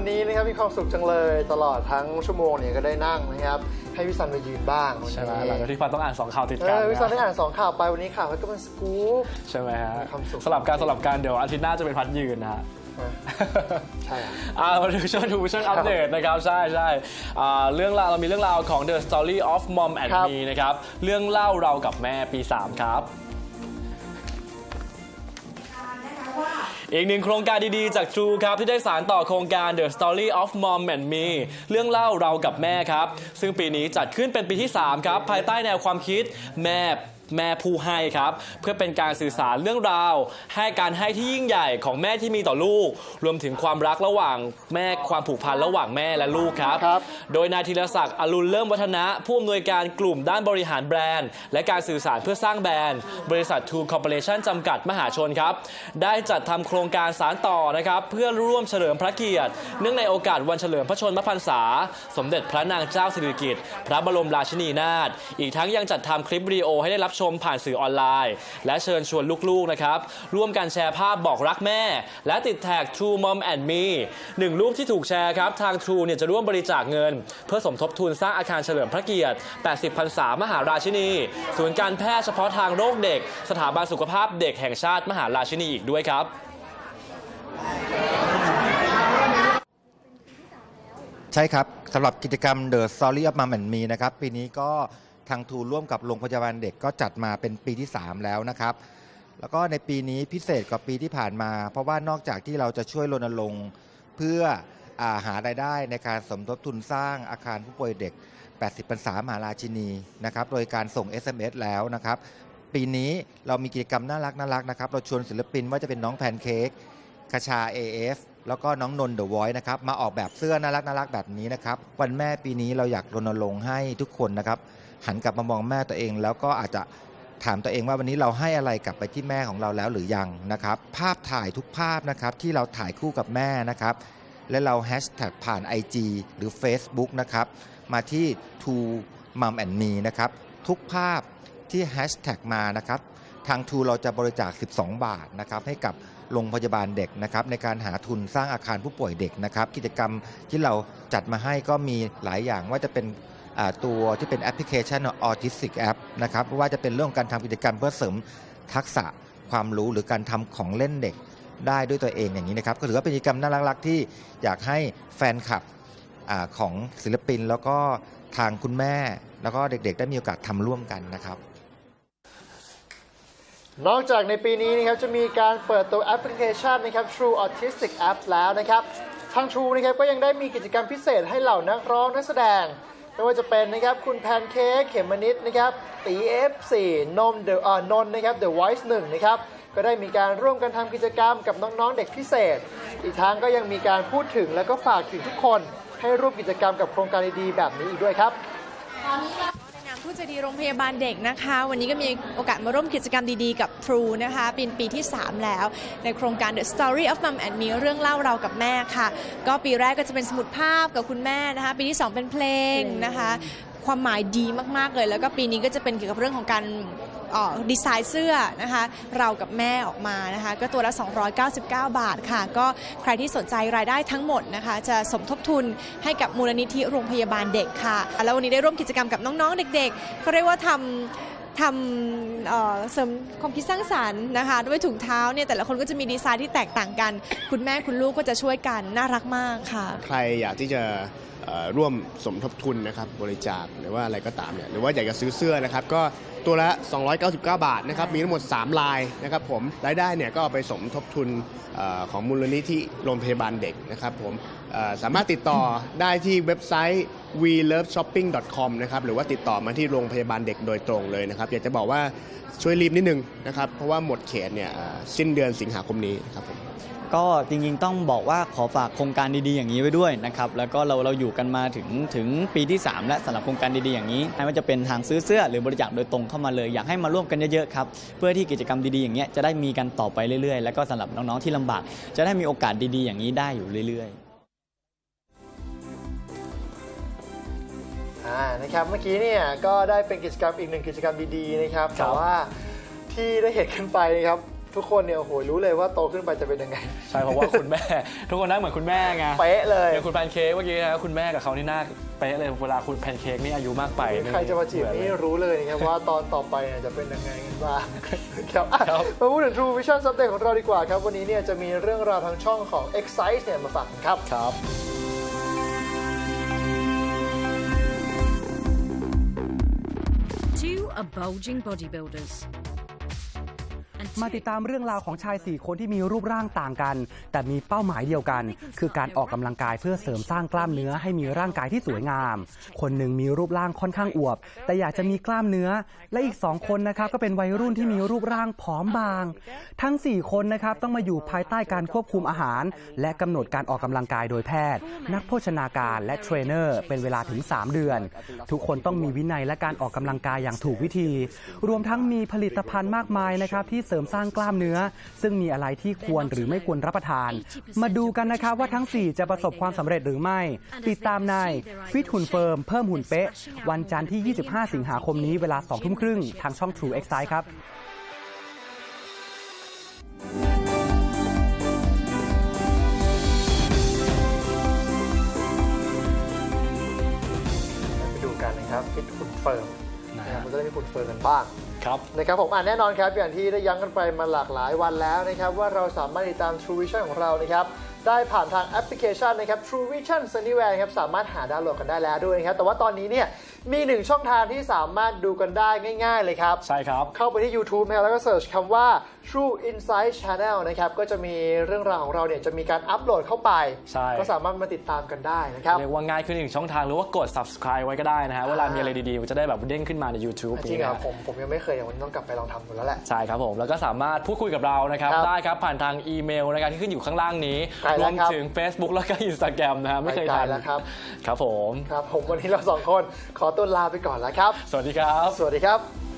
วันนี้นะครับมีความสุขจังเลยตลอดทั้งชั่วโมงเนี่ยก็ได้นั่งนะครับให้พี่ซันมายืนบ้างวันใช่ไหมนี้หลังจากที่ฟันต้องอ่านสองข่าวติดเอกันอพี่ซันได้นะอ่านสองข่าวไปวันนี้ข่าวก็เป็นสกู๊ปใช่ไหมฮะฮะความสุขสลับการสลับการเดี๋ยวอาทิตย์หน้าจะเป็นพัดยืนนะฮะใช่อะอ่ามาดูช่วงดูช่วงอัปเดตนะครับ ใช่ใช่อ่าเรื่องราวเรามีเรื่องราวของ The Story of Mom and ครับ Me นะครับ เรื่องเล่าเรากับแม่ปี 3 ครับ อีกหนึ่งโครงการดีๆ จาก True ครับ ที่ได้สารต่อโครงการ The Story of Mom and Me เรื่องเล่าเรากับแม่ครับ ซึ่งปีนี้จัดขึ้นเป็นปีที่ 3 ครับ ภายใต้แนวความคิดแม่ แม่ผู้ให้ครับ เพื่อเป็นการสื่อสารเรื่องราว ให้การให้ที่ยิ่งใหญ่ของแม่ที่มีต่อลูก รวมถึงความรักระหว่างแม่ความผูกพันระหว่างแม่และลูกครับ ครับ โดยนายธีรศักดิ์อรุณเริ่มวัฒนะผู้อำนวยการกลุ่มด้านบริหารแบรนด์ และการสื่อสารเพื่อสร้างแบรนด์ บริษัท True Corporation จำกัดมหาชนครับ ได้จัดทำโครงการสารต่อนะครับเพื่อร่วมเฉลิมพระเกียรติ เนื่องในโอกาสวันเฉลิมพระชนมพรรษา สมเด็จพระนางเจ้าสิริกิติ์พระบรมราชินีนาถอีกทั้งยังจัดทำคลิปวิดีโอให้ได้รับชมผ่านสื่อออนไลน์ และเชิญชวนลูกๆนะครับ ร่วมกันแชร์ภาพบอกรักแม่ และติดแท็ก True Mom and Me หนึ่งรูปที่ถูกแชร์ครับทาง True เนี่ยจะร่วมบริจาคเงิน เพื่อสมทบทุนสร้างอาคารเฉลิมพระเกียรติ 80พรรษามหาราชินี ศูนย์การแพทย์เฉพาะทางโรคเด็ก สถาบันสุขภาพเด็กแห่งชาติมหาราชินีอีกด้วยครับใช่ครับสำหรับกิจกรรม The Story of Mom and Me นะครับ ปีนี้ก็ ทางทูร่วมกับโรงพยาบาลเด็กก็จัดมาเป็นปีที่ 3 แล้วนะครับ แล้วก็ในปีนี้พิเศษกว่าปีที่ผ่านมา เพราะว่านอกจากที่เราจะช่วยรณรงค์เพื่ออาหารายได้ในการสมทบทุนสร้างอาคารผู้ป่วยเด็ก 80พรรษามหาราชินีนะครับโดยการส่ง SMS แล้วนะครับ ปีนี้เรามีกิจกรรมน่ารักน่ารักนะครับ เราชวนศิลปินว่าจะเป็นน้องแพนเค้กคชา AF แล้วก็น้องนนท์เดอะวอยนะครับ มาออกแบบเสื้อน่ารักน่ารักแบบนี้นะครับ วันแม่ปีนี้เราอยากรณรงค์ให้ทุกคนนะครับ หันกลับมามองแม่ตัวเอง แล้วก็อาจจะถามตัวเองว่าวันนี้เราให้อะไรกลับไปที่แม่ของเราแล้วหรือยังนะครับ ภาพถ่ายทุกภาพนะครับที่เราถ่ายคู่กับแม่นะครับ และเราแฮชแท็กผ่าน IG หรือ Facebook นะครับ มาที่ to mom and me นะครับ ทุกภาพที่แฮชแท็กมานะครับ ทางทูเราจะบริจาค 12 บาทนะครับให้กับโรงพยาบาลเด็กนะครับในการหาทุนสร้างอาคารผู้ป่วยเด็กนะครับ กิจกรรมที่เราจัดมาให้ก็มีหลายอย่างว่าจะเป็น ตัวที่เป็นแอปพลิเคชัน Autistic App นะครับว่าจะเป็นเรื่องการทำกิจกรรมเพื่อเสริมทักษะความรู้หรือการทำของเล่นเด็กได้ด้วยตัวเองอย่างนี้นะครับก็ถือว่าเป็นกิจกรรมน่ารักๆที่อยากให้แฟนคลับอของศิลปิน แล้วก็ทางคุณแม่ แล้วก็เด็กๆ ได้มีโอกาสทำร่วมกันนะครับ นอกจากในปีนี้นะครับจะมีการเปิดตัวแอปพลิเคชันนะครับ True Autistic App แล้วนะครับ ทาง True นะครับก็ยังได้มีกิจกรรมพิเศษให้เหล่านักร้องนักแสดง ไม่ว่าจะเป็นนะครับคุณแพนเค้กเขมมนิดนะครับตีเอฟสี่นมเดอะนน์นะครับเดอะไวท์หนึ่งนะครับก็ได้มีการร่วมกันทำกิจกรรมกับน้องๆเด็กพิเศษ อีกทั้งก็ยังมีการพูดถึงแล้วก็ฝากถึงทุกคนให้ร่วมกิจกรรมกับโครงการดีๆแบบนี้อีกด้วยครับในนาม ผู้ใจดีโรงพยาบาลเด็กนะคะ วันนี้ก็มีโอกาสมาร่วมกิจกรรมดีๆกับ True นะคะเป็นปีที่ 3 แล้ว ในโครงการ The Story of Mom and Me เรื่องเล่าเรากับแม่ค่ะ ก็ปีแรกก็จะเป็นสมุดภาพกับคุณแม่นะคะ ปีที่ 2 เป็นเพลงนะคะ ความหมายดีมากๆเลย แล้วก็ปีนี้ก็จะเป็นเกี่ยวกับเรื่องของการ ดีไซน์เสื้อนะคะเรากับแม่ออกมานะคะก็ตัวละ 299 บาทค่ะก็ใครที่สนใจรายได้ทั้งหมดนะคะจะสมทบทุนให้กับมูลนิธิโรงพยาบาลเด็กค่ะ แล้ววันนี้ได้ร่วมกิจกรรมกับน้องๆเด็กๆเขาเรียกว่าทำทำเเสริมความคิดสร้างสรรค์นะคะ ด้วยถุงเท้าเนี่ยแต่ละคนก็จะมีดีไซน์ที่แตกต่างกัน คุณแม่คุณลูกก็จะช่วยกันน่ารักมากค่ะ ใครอยากที่จะร่วมสมทบทุนนะครับบริจาคหรือว่าอะไรก็ตามเนี่ยหรือว่าอยากจะซื้อเสื้อนะครับก็ตัวละ 299 บาทนะครับ มีทั้งหมด 3 ลายนะครับผม รายได้เนี่ยก็เอาไปสมทบทุนอของมูลนิธิโรงพยาบาลเด็กนะครับผมสามารถติดต่อได้ที่เว็บไซต์ we love shopping com นะครับหรือว่าติดต่อมาที่โรงพยาบาลเด็กโดยตรงเลยนะครับ อยากจะบอกว่าช่วยรีบนิดนึงนะครับ เพราะว่าหมดเขตเนี่ยสิ้นเดือนสิงหาคมนี้นครับผมก็จริงๆต้องบอกว่าขอฝากโครงการดีๆอย่างนี้ไว้ด้วยนะครับแล้วก็เราเราอยู่กันมาถึงถึงปีที่ 3 และสำหรับโครงการดีๆอย่างนี้ไม่ว่าจะเป็นทางซื้อเสื้อหรือบริจาคโดยตรงเข้ามาเลย อยากให้มาร่วมกันเยอะๆครับเพื่อที่กิจกรรมดีๆอย่างเงี้ยจะได้มีกันต่อไปเรื่อยๆ แล้วก็สำหรับน้องๆที่ลำบาก จะได้มีโอกาสดีๆ อย่างนี้ได้อยู่เรื่อยๆอ่านะครับเมื่อกี้เนี่ยก็ได้เป็นกิจกรรมอีกหนึ่งกิจกรรมดีๆนะครับครัแต่บว่าที่ได้เห็นกันไปนะครับ ทุกคนเนี่ยโอ้โหรู้เลยว่าโตขึ้นไปจะเป็นยังไง ใช่เพราะว่าคุณแม่ ทุกคนหน่าเหมือนคุณแม่ไงเป๊ะเลยอย่างคุณแพนเค้กเมื่อกี้นะคุณแม่กับเขานี่หน้าเป๊ะเลยเวลาคุณแพนเค้กนี่อายุมากไปใครจะมาจีบเหอนนี่เลยรู้เลยนะครับว่าตอนต่อไปเนี่ยจะเป็นยังไงกันบ้างครับอะครับมาพูดถึง True Vision Update ของเราดีกว่าครับ วันนี้เนี่ยจะมีเรื่องราวทางช่องของ Excite เนี่ยมาฝากกันครับครับ Two are bulging bodybuilders. And มา two ติดตามเรื่องราวของชาย 4 คนที่มีรูปร่างต่างกัน แต่มีเป้าหมายเดียวกัน คือการออกกำลังกายเพื่อเสริมสร้างกล้ามเนื้อให้มีร่างกายที่สวยงาม คนหนึ่งมีรูปร่างค่อนข้างอวบ แต่อยากจะมีกล้ามเนื้อ และอีก 2 คนนะครับก็เป็นวัยรุ่นที่มีรูปร่างผอมบาง ทั้ง 4 คนนะครับต้องมาอยู่ภายใต้การควบคุมอาหาร และกำหนดการออกกำลังกายโดยแพทย์ นักโภชนาการและเทรนเนอร์เป็นเวลาถึง 3 เดือน ทุกคนต้องมีวินัยและการออกกำลังกายอย่างถูกวิธี รวมทั้งมีผลิตภัณฑ์มากมายนะครับที่เสริมสร้างกล้ามเนื้อ ซึ่งมีอะไรที่ควรหรือไม่ควรรับประทาน มาดูกันนะครับว่าทั้ง 4 จะประสบความสำเร็จหรือไม่ ติดตามในฟิตหุ่นเฟิร์มเพิ่มหุ่นเป๊ะ วันจันทร์ที่ 25 สิงหาคมนี้เวลา2ทุ่มครึ่งทางช่อง True Excite ครับไปดูกันนะครับฟิตหุ่นเฟิร์ม นะครับมันจะได้มีหุ่นเฟิร์มกันบ้าง ครับ นะครับผมอ่านแน่นอนครับ อย่างที่ได้ย้ำกันไปมาหลากหลายวันแล้วนะครับว่าเราสามารถติดตาม True Vision ของเรานะครับได้ผ่านทางแอปพลิเคชันนะครับ True Vision Anywhere ครับสามารถหาดาวน์โหลดกันได้แล้วด้วยนะครับแต่ว่าตอนนี้เนี่ยมีหนึ่งช่องทางที่สามารถดูกันได้ง่าย ๆ เลยครับ ใช่ครับ เข้าไปที่ YouTube นะครับแล้วก็เสิร์ชคำว่า True Insight Channel นะครับก็จะมีเรื่องราวของเราเนี่ยจะมีการอัปโหลดเข้าไป ใช่ ก็สามารถมาติดตามกันได้นะครับ เรียกว่าง่ายขึ้นอีกช่องทางหรือว่ากด subscribe ไว้ก็ได้นะฮะเวลามีอะไรดีๆมันจะได้แบบเด้งขึ้นมาใน YouTube จริงเหรอนะผมผมยังไม่เคยอย่างวันนี้ต้องกลับไปลองทำดูแล้วแหละ ใช่ครับผม แล้วก็สามารถพูดคุยกับเรานะครับครับได้ครับผ่านทางอีเมลนะครับที่ขึ้นอยู่ข้างล่างนี้ใกล้รแล้ววมครับถึง Facebook แล้วก็ Instagram นะฮะไม่เคยไปไกลทันแล้วครับ ครับผม ครับผมวันนี้เราสองคนขอตัวลาไปก่อนแล้วครับ สวัสดีครับ สวัสดีครับ